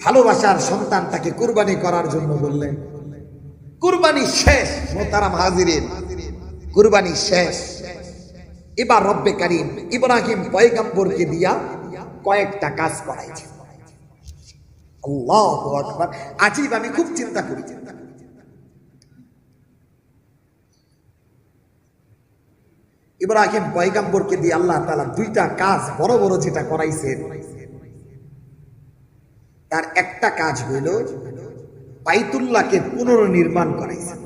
ভালোবাসার সন্তান তাকে কুরবানি করার জন্য বললেন, কুরবানি শেষ মোতারাম হাজিরেন, কুরবানি শেষ। এবার রব্বে কারিম ইব্রাহিম পয়গাম্বরকে দিয়া কয়েকটা কাজ করাইছে। আল্লাহ আজিব আমি খুব চিন্তা করি। ইব্রাহিম পয়গাম্বরকে দিয়ে আল্লাহ তালা দুইটা কাজ বড় বড় যেটা করাইছেন তার একটা কাজ হইল বাইতুল্লাহকে পুনর্নির্মাণ করাইছেন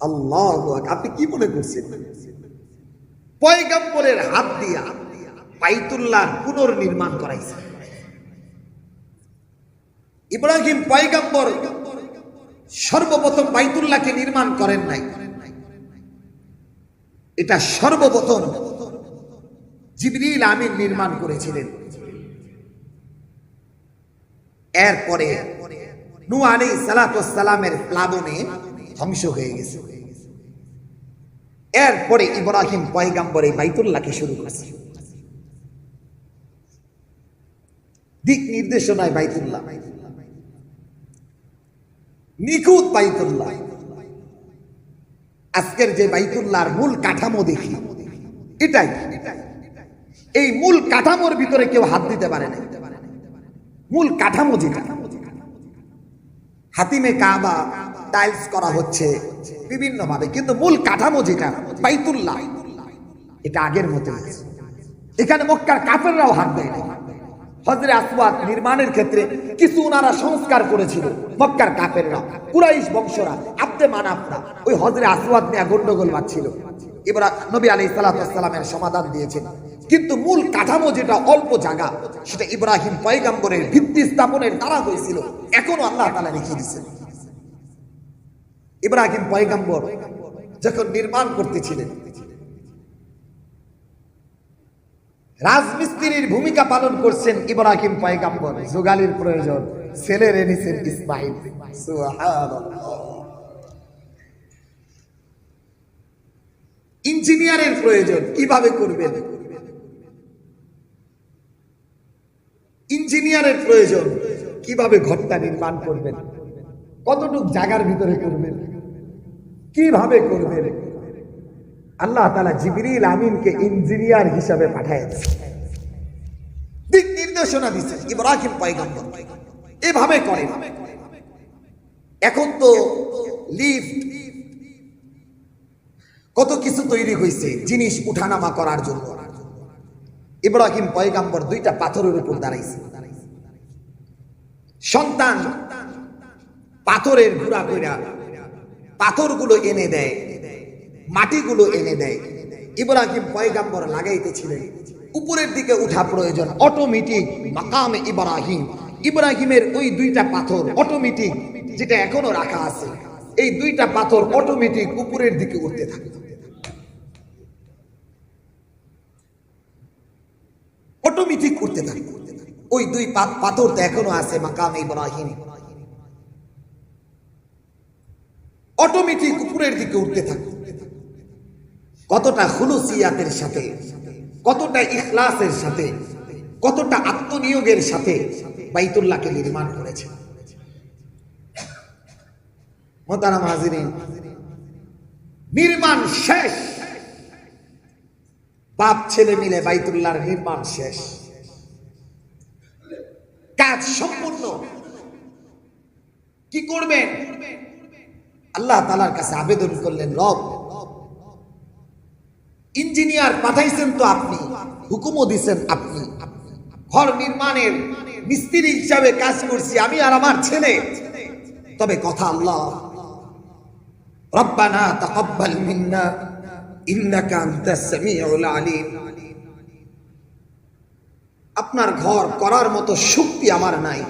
আল্লাহ আপনি কি মনে করছেন? পয়গাম্বরের হাত দিয়া বাইতুল্লাহ পুনর্নির্মাণ করাইছেন ইব্রাহিম পয়গাম্বর সর্বপ্রথম বাইতুল্লাহকে নির্মাণ করেন নাই। এটা সর্বপ্রথম জিবরিল আমিন নির্মাণ করেছিলেন। এরপরে নু আলী সালামের প্লাবনে ধ্বংস হয়ে গেছে। এরপরে ইব্রাহিম পয়গাম্বর এই বাইতুল্লাহকে শুরু করেছে। দিক নির্দেশনায় বাইতুল্লাহ। নিখুঁত বাইতুল্লাহ। আজকের যে বাইতুল্লাহর মূল কাঠামো দেখি, এটাই। এই মূল কাঠামোর ভিতরে কেউ হাত দিতে পারে না মূল কাঠামো যেটা। হাতিমে কাবা টাইলস করা হচ্ছে বিভিন্ন ভাবে কিন্তু মূল কাঠামো যেটা, বাইতুল্লাহ, এটা আগের মতো এখানে মক্কার কাফেররাও হাত দেয় হজরে আসওয়াদ নির্মাণের ক্ষেত্রে কিছু ওনারা সংস্কার করেছিল মক্কার কাফেররা। কুরাইশ বংশরা, আব্দে মানাফরা, ওই হজরে আসওয়াদ নিয়ে গন্ডগোল বাঁধছিল এবার নবী আলী সালাতামের সমাধান দিয়েছেন। কিন্তু মূল কাঠামো যেটা, অল্প জায়গা সেটা ইব্রাহিম পয়গাম্বরের ভিত্তি স্থাপনের দ্বারা হয়েছিল। এখনও আল্লাহ তালা রেখে দিয়েছেন। ইব্রাহিম পয়গাম্বর যখন নির্মাণ করতেছিলেন, রাজমিস্ত্রির ভূমিকা পালন করছেন ইব্রাহিম পয়গাম্বর। জোগালির প্রয়োজন, ছেলে এনেছেন ইসমাইল। ইঞ্জিনিয়ারের প্রয়োজন, কীভাবে করবেন? ইঞ্জিনিয়ারের প্রয়োজন। কীভাবে ঘরটা নির্মাণ করবেন? কতটুক জায়গার ভিতরে করবেন? কীভাবে করবেন? আল্লাহ তালা জিবরিল আমিনকে ইঞ্জিনিয়ার হিসাবে পাঠাইছে দিক নির্দেশনা দিচ্ছেন ইব্রাহিম পয়গম্বর। এভাবে করে এখন তো লিফট, কত কিছু তৈরি হয়েছে, জিনিস উঠানামা করার জন্য। ইব্রাহিম পয়গাম্বর দুইটা পাথরের উপর দাঁড়াইছে। সন্তান পাথরের ঘুরা কইরা পাথরগুলো এনে দেয়, মাটিগুলো এনে দেয়। ইব্রাহিম পয়গাম্বর লাগাইতেছিলেন। উপরের দিকে উঠা প্রয়োজন অটোমেটিক মাকাম ইব্রাহিম। ইব্রাহিমের ওই দুইটা পাথর অটোমেটিক যেটা এখনও রাখা আছে, এই দুইটা পাথর অটোমেটিক উপরের দিকে উঠতে থাকে অটোমেটিক উঠতে থাকে ওই দুই পাথর তো এখনও আছে, মাকাম ইব্রাহিম। অটোমেটিক উপরের দিকে উঠতে থাকে। কতটা হুলুসিয়াতের সাথে, কতটা ইখলাসের সাথে, কতটা আত্মনিয়োগের সাথে বাইতুল্লাহকে নির্মাণ করেছে। মোতারাম হাজিরিন, নির্মাণ শেষ। বাপ, ছেলে মিলে বাইতুল্লাহর নির্মাণ শেষ। কাজ সম্পূর্ণ। কি করবেন? আল্লাহ তালার কাছে আবেদন করলেন, রব, ইঞ্জিনিয়ার পাঠাইছেন তো আপনি, হুকুমও দিছেন আপনি। ঘর নির্মাণের মিস্ত্রি হিসাবে কাজ করছি আমি আর আমার ছেলে। তবে কথা আল্লাহ, রব্বানা তাকাব্বাল মিন্না, ইন্নাকা আনতাস সামিউল আলিম। আপনার ঘর করার মতো শক্তি আমার নাই।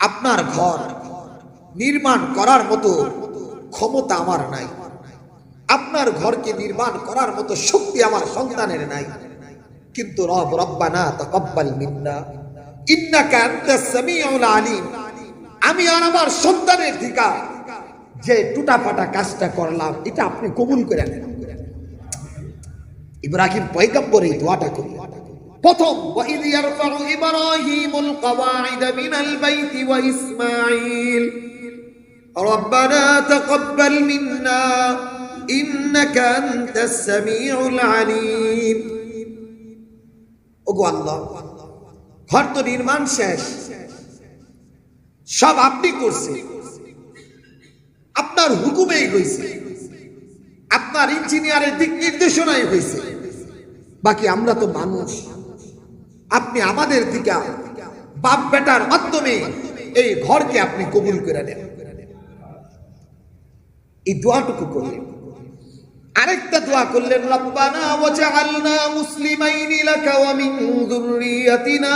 আপনার ঘর নির্মাণ করার মতো ক্ষমতা আমার নাই। আপনার ঘরকে নির্মাণ করার মতো শক্তি আমার সন্তানের নাই। কিন্তু রব, রব্বানা তাকাব্বাল মিন্না। ইন্নাকা আনতাস সামিউল আলিম। আমি আর আমার সন্তানের দিকা যে টুটাফাটা কাজটা করলাম, এটা আপনি কবুল করে নেন। ইব্রাহিম পয়গম্বর এই দোয়াটা করি প্রথম, ওয়াইদ ইয়ারফাউ ইব্রাহিমুল কাওয়াইদা মিনাল বাইতি ওয়া ইসমাঈল। রব্বানা তাকাব্বাল মিন্না, ইন্নাকা আনতাস সামিউল আলীম। ওগো আল্লাহ, ঘর তো নির্মাণ শেষ। সব আপনি করছেন। আপনার হুকুমেই হয়েছে আপনার ইঞ্জিনিয়ারের দিক নির্দেশনাই হয়েছে বাকি আমরা তো মানুষ। আপনি আমাদের দিকে বাপ বেটার মাধ্যমে এই ঘরকে আপনি কবুল করে নেন। এই দোয়াটুকু করলেন। আরেকটা দোয়া করলেন, রব্বানা ওয়াজআলনা মুসলিমাইনি লাকা ওয়া মিন যুররিয়াতিনা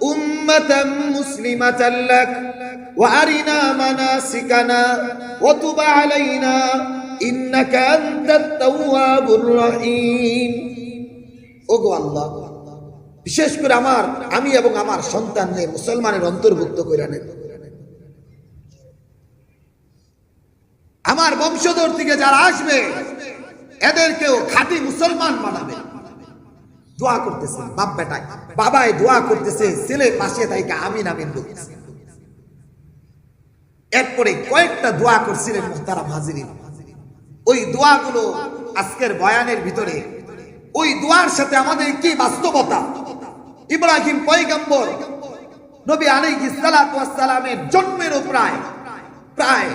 উম্মাতাম মুসলিমাতান লাক ওয়া আরিনা মানাসিকানা ওয়া তুব আলাইনা ইন্নাকা আনতাত তাওয়াবুর রহিম। ওগো আল্লাহ বিশেষ করে আমার, আমি এবং আমার সন্তানদের মুসলমানের অন্তর্ভুক্ত করে নেন আমার বংশধর থেকে যারা আসবে, এদেরকেও খাঁটি মুসলমান বানাবে। দোয়া করতেছে, বাপ বেটায় বাবাই দোয়া করতেছে, ছেলে পাশে তাইকে আমিন আমিন এরপরে কয়েকটা দোয়া করছিলেন মুহতারাম হাজিরিন। ওই দোয়াগুলো আজকের বয়ানের ভিতরে, ওই দোয়ার সাথে আমাদের কি বাস্তবতা? ইব্রাহিম পয়গম্বর নবী আলী সালাতু ওয়াস সালামের জন্মেরও প্রায় প্রায়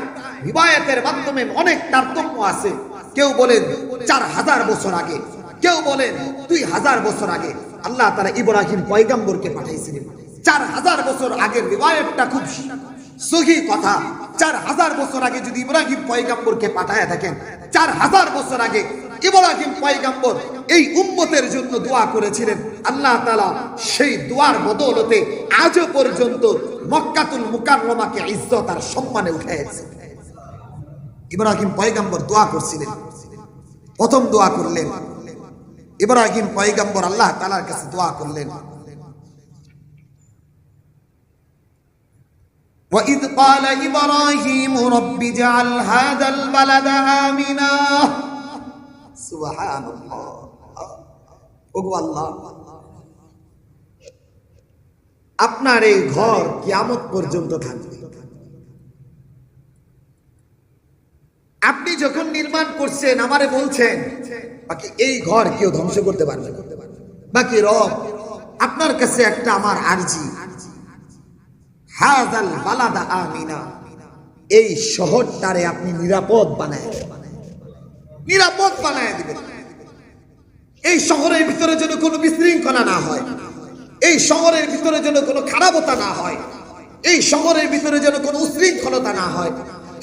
রিবায়াতের মাধ্যমে অনেক তারতম্য আছে। কেউ বলেন চার হাজার বছর আগে, কেউ বলেন দুই হাজার বছর আগে আল্লাহ তারা ইব্রাহিম পয়গাম্বরকে পাঠাইছিলেন। চার হাজার বছর আগের রিবায়াতটা খুব সহি কথা। চার হাজার বছর আগে যদি ইব্রাহিম পয়গাম্বরকে পাঠায় থাকেন, চার হাজার বছর আগে ইব্রাহিম পয়গাম্বর এই উম্মতের জন্য দোয়া করেছিলেন। আল্লাহ তালা সেই দোয়ার বদৌলতে আজও পর্যন্ত মক্কাতুল মুকাররমাকে ইজ্জত আর সম্মানে উঠেছে ইব্রাহিম পয়গাম্বর দোয়া করছিলেন। প্রথম দোয়া করলেন। ইব্রাহিম পয়গাম্বর আল্লাহ তালার কাছে দোয়া করলেন। وإذ قال إبراهيم رب اجعل هذا البلد آمنا سبحان الله ওগো আল্লাহ আপনার এই ঘর কিয়ামত পর্যন্ত থাকবে আপনি যখন নির্মাণ করছেন আমারে বলছেন বাকি এই ঘর কেউ ধ্বংস করতে পারবে না। বাকি রব আপনার কাছে একটা আমার আরজি হাজাল বালাদা আমিনা। এই শহরটারে আপনি নিরাপদ বানায়। নিরাপদ বানায় দিবেন। এই শহরের ভিতরে যেন কোনো বিশৃঙ্খলা না হয়। এই শহরের ভিতরে যেন কোনো খারাপতা না হয়। এই শহরের ভিতরে যেন কোনো উশৃঙ্খলতা না হয়।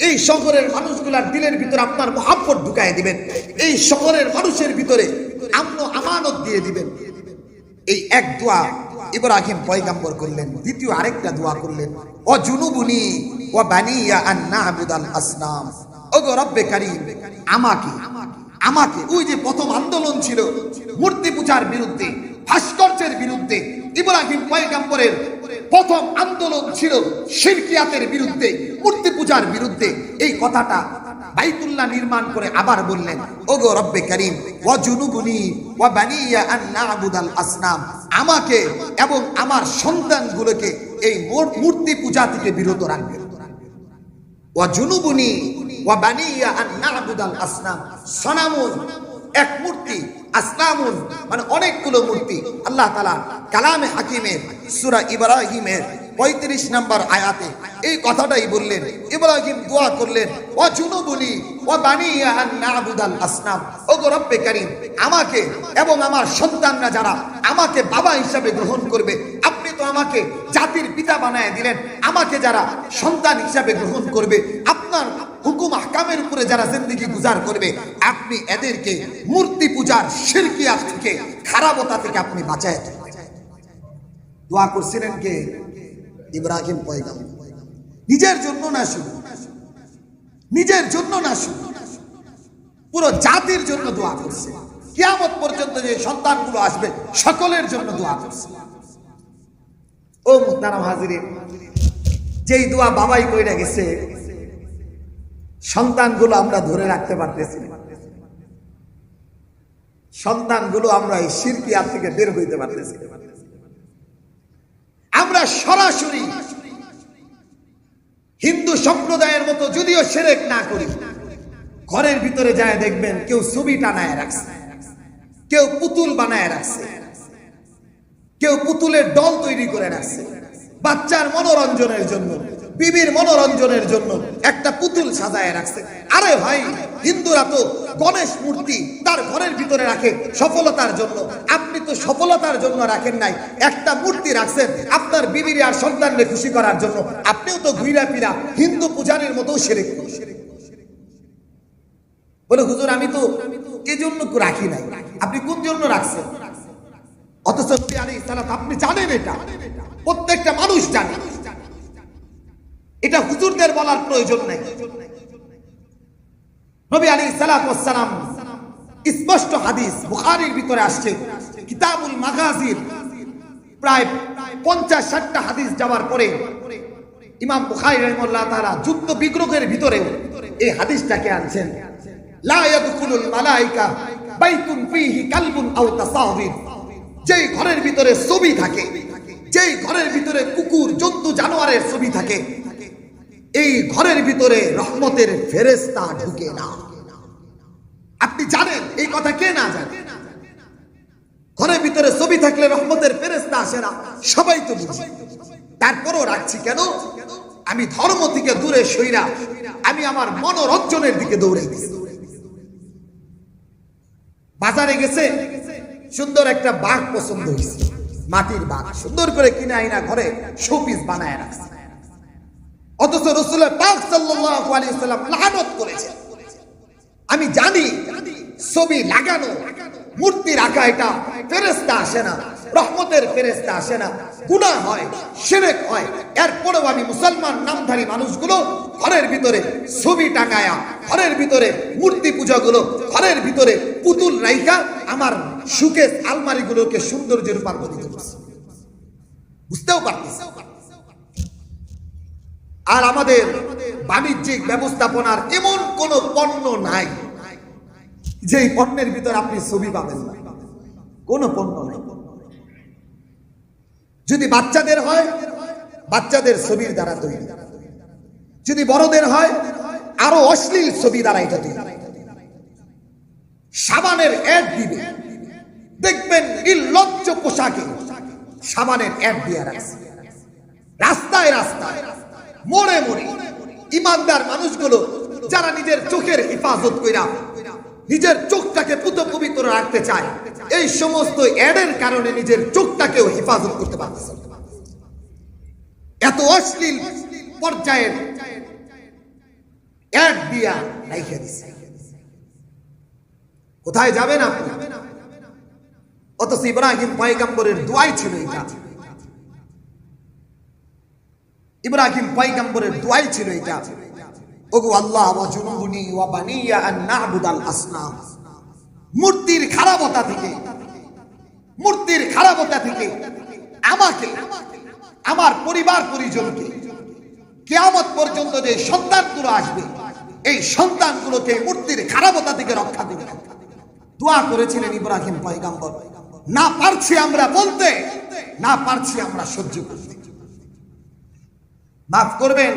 এই শহরের মানুষগুলার দিলের ভিতরে আপনার মহাব্বত ঢুকায় দিবেন। এই শহরের মানুষের ভিতরে আমন আমানত দিয়ে দিবেন। এই এক দোয়া ইব্রাহিম পয়গাম্বর করলেন, দ্বিতীয় আরেকটা দোয়া করলেন, ও জুনুবুনি, ও বানিয়া আন নাহবুদাল আসনাম। ওগো রব্বে কারীম, আমাকে আমাকে, ওই যে প্রথম আন্দোলন ছিল, মূর্তি পূজার বিরুদ্ধে, ভাস্কর্যের বিরুদ্ধে, ইব্রাহিম পয়গাম্বরের প্রথম আন্দোলন ছিল শিরকিয়াতের বিরুদ্ধে, মূর্তি পূজার বিরুদ্ধে। এই কথাটা বাইতুল্লাহ নির্মাণ করে আবার বললেন, ওগো রব্বে করিম ওয়া জুনুবুনি ওয়া বানিয়া আন না'বুদাল আসনাম আমাকে এবং আমার সন্তানগুলোকে এই মূর্তি পূজা থেকে বিরত রাখবেন ওয়া জুনুবুনি ওয়া বানিয়া আন না'বুদাল আসনাম। সনামুন, এক মূর্তি, আসনামুন মানে অনেকগুলো মূর্তি। আল্লাহ তাআলা কালামে হাকিমের, সূরা ইব্রাহিমের পঁয়ত্রিশ নম্বর আয়াতে এই কথাটাই বললেন, ইব্রাহিম দোয়া করলেন ও জুনুবুনি ও বানিয়া আন না'বুদাল আসনাম ও রব্বে কারীম, আমাকে এবং আমার সন্তানরা যারা আমাকে বাবা হিসাবে গ্রহণ করবে, আপনি তো আমাকে জাতির পিতা বানায় দিলেন, আমাকে যারা সন্তান হিসাবে গ্রহণ করবে, আপনার হুকুম আহকামের উপরে যারা জিন্দগি গুজার করবে, আপনি এদেরকে মূর্তি পূজার শিরকিয়াত থেকে, খারাপতা থেকে আপনি বাঁচায়। দোয়া করছিলেন কে ইব্রাহিম পয়গাম্বর নিজের জন্য না শুধু, নিজের জন্য না শুধু, পুরো জাতির জন্য দোয়া করছে। কিয়ামত পর্যন্ত যে সন্তানগুলো আসবে, সকলের জন্য দোয়া করছে। ও মুহতারাম হাজিরিন যেই দোয়া বাবাই কইরা গেছে, সন্তানগুলো আমরা ধরে রাখতে পারতেছি। সন্তানগুলো আমরা এই শিরকিয়াত থেকে বের হইতে পারতেছি সরাসরি হিন্দু সম্প্রদায়ের মতো যদিও সেরেক না করি, ঘরের ভিতরে যায় দেখবেন কেউ ছবি টানায় রাখছে, কেউ পুতুল বানায় রাখছে, কেউ পুতুলের দল তৈরি করে রাখছে, বাচ্চার মনোরঞ্জনের জন্য। বিবির মনোরঞ্জনের জন্য একটা পুতুল সাজায় রাখছে। আরে ভাই, হিন্দুরা তো গণেশ মূর্তি তার ঘরের ভিতরে রাখে সফলতার জন্য। আপনি তো সফলতার জন্য রাখেন নাই। একটা মূর্তি রাখছেন আপনার বিবির আর সন্তানকে খুশি করার জন্য। আপনিও তো ঘুরা ফিরা হিন্দু পূজারের মতো সেরে বলে, হুজুর, আমি তো এই জন্য রাখি নাই। আপনি কোন জন্য রাখছেন? অথচ আপনি জানেন এটা। প্রত্যেকটা মানুষ জানে। এটা হুজুরদের বলার প্রয়োজন নেই। নবী ওয়াস সালাম স্পষ্ট হাদিস বুখারীর ভিতরে আসছে। কিতাবুল মাগাজির প্রায় পঞ্চাশ ষাটটা হাদিস যাওয়ার পরে ইমাম বুখারী রাহিমাহুল্লাহ তাআলা যুদ্ধ বিগ্রহের ভিতরে এই হাদিসটাকে আনছেন। যেই ঘরের ভিতরে ছবি থাকে, যেই ঘরের ভিতরে কুকুর, জন্তু, জানোয়ারের ছবি থাকে এই ঘরের ভিতরে রহমতের ফেরেশতা ঢুকে না। আপনি জানেন, এই কথা কে না জানে? ঘরের ভিতরে ছবি থাকলে রহমতের ফেরেশতা আসে না, সবাই তো বুঝি। তারপরও রাখছি কেন? আমি ধর্ম থেকে দূরে সইরা আমি আমার মনোরঞ্জনের দিকে দৌড়ে গেছি বাজারে গেছে, সুন্দর একটা বাঘ পছন্দ হয়েছে। মাটির বাঘ, সুন্দর করে কিনে আইনা ঘরে শোপিস বানায় রাখছে। অথচ রসুলের পাক সাল্লাল্লাহু আলাইহি সাল্লাম লানত করেছে। আমি জানি ছবি লাগানো মূর্তি রাখা এটা ফেরেস্তা আসে না, রহমতের ফেরেস্তা আসে না, গুনাহ হয়, শিরক হয়। এরপরেও আমি মুসলমান নামধারী মানুষগুলো ঘরের ভিতরে ছবি টাকায়া ঘরের ভিতরে মূর্তি পূজাগুলো, ঘরের ভিতরে পুতুল রাইখা আমার সুকেশ আলমারিগুলোকে সৌন্দর্যে রূপান্তরিত করছে। বুঝতেও পারতেছি আর আমাদের বাণিজ্যিক ব্যবস্থাপনার এমন কোন পণ্য নাই যে পণ্যের ভিতর আপনি ছবি পাবেন না। কোন পণ্য নেই। যদি বাচ্চাদের হয়, বাচ্চাদের ছবির দ্বারা তৈরি। যদি বড়দের হয়, আরও অশ্লীল ছবি দ্বারা এটা তৈরি। সাবানের অ্যাড দিবে। দেখবেন নির্লজ্জ পোশাকে সাবানের অ্যাড দিয়ে রাস্তায় রাস্তায় মোড়ে মোড়ে ইমানদার মানুষগুলো, যারা নিজের চোখের হেফাজত কইরা, নিজের চোখটাকে পুত পবিত্র রাখতে চায়, এই সমস্ত অ্যাডের কারণে নিজের চোখটাকেও হেফাজত করতে পারতেছে। এত অশ্লীল পর্যায়ের অ্যাড দিয়া রাইখে দিছে। কোথায় যাবেন আপনি? অথচ ইব্রাহিম পয়গাম্বরের দোয়াই ছিল এটা ইব্রাহিম পয়গম্বরের দোয়াই ছিল এটা। ওগো আল্লাহ, ওয়া ওয়া বানিয়া আন না'বুদাল আসনাম। মূর্তির খারাপতা থেকে, মূর্তির খারাপতা থেকে আমাকে, আমার পরিবার পরিজনকে কিয়ামত পর্যন্ত যে সন্তানগুলো আসবে, এই সন্তানগুলোকে মূর্তির খারাপতা থেকে রক্ষা দিবে। দোয়া করেছিলেন ইব্রাহিম পয়গম্বর, না পারছি আমরা বলতে, না পারছি আমরা সহ্য করতে। মাফ করবেন।